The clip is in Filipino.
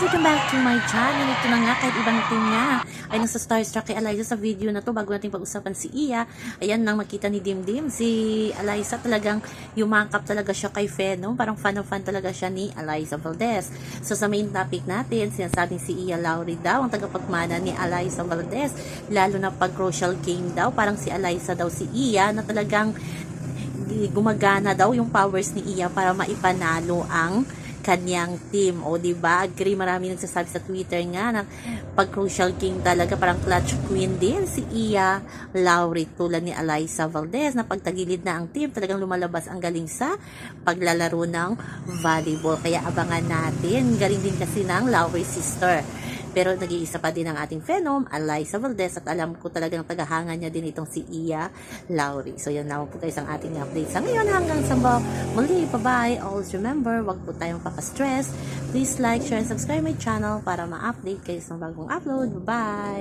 welcome back to my channel. Ito na nga, kahit ibang team nga ay nasa Starstruck kay Eliza sa video na to bago natin pag-usapan si Iya. Ayan nang makita ni Dimdim, si Eliza talagang yumakap talaga siya kay Fenom. Parang fan na fan talaga siya ni Eliza Valdez. So sa main topic natin, sinasabing si Iya Lowry daw ang tagapagmana ni Eliza Valdez. Lalo na pag crucial game daw, parang si Eliza daw si Iya na talagang gumagana daw yung powers ni Iya para maipanalo ang kanyang team. O, di ba Agree, marami nagsasabi sa Twitter nga na pag crucial king talaga, parang clutch queen din si Iya Lowry tulad ni Eliza Valdez na pagtagilid na ang team, talagang lumalabas ang galing sa paglalaro ng volleyball. Kaya abangan natin. Galing din kasi ng Lowry sister. Pero nag-iisa pa din ang ating Phenom, Eliza Valdez, at alam ko talagang tagahanga niya din itong si Iya Lowry. So yan naman po guys ang ating update sa ngayon hanggang sa muli. Bye-bye. Always remember, wag po tayong papastress. Please like, share, and subscribe my channel para ma-update kayo sa bagong upload. Bye-bye!